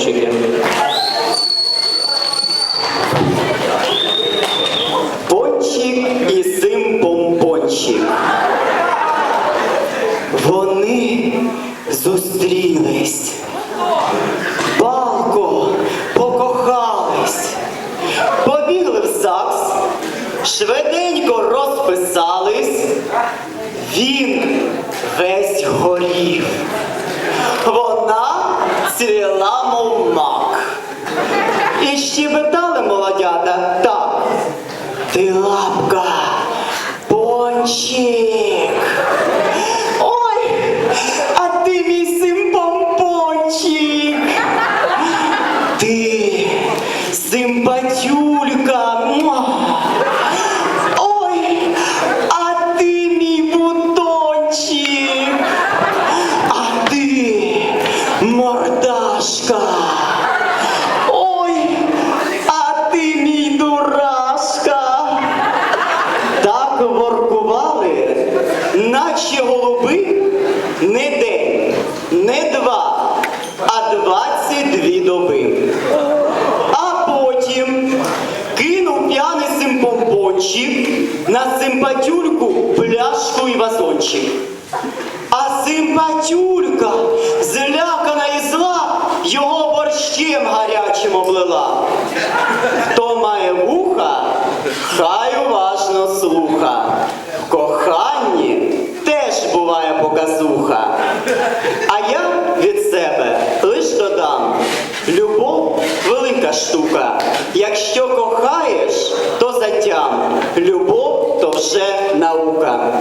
пончики. Пончик і сим помпончик. Вони зустрілись. Палко покохались. Побігли в ЗАГС, швиденько розписались. Він весь горів. Вона цвіла, мов мак. І щебетали молодята так. Ти лапка, пончик. Ой, а ти мій син помпончик. Ти симпатюлька. Воркували, наче голуби не день, не два, а двадцять дві доби. А потім кинув п'яний симпомпончик на симпатюльку пляшку і вазончик. А симпатюлька, злякана і зла, його борщем гарячим облила. А я від себе лиш додам. Любов велика штука. Якщо кохаєш, то затям. Любов то вже наука.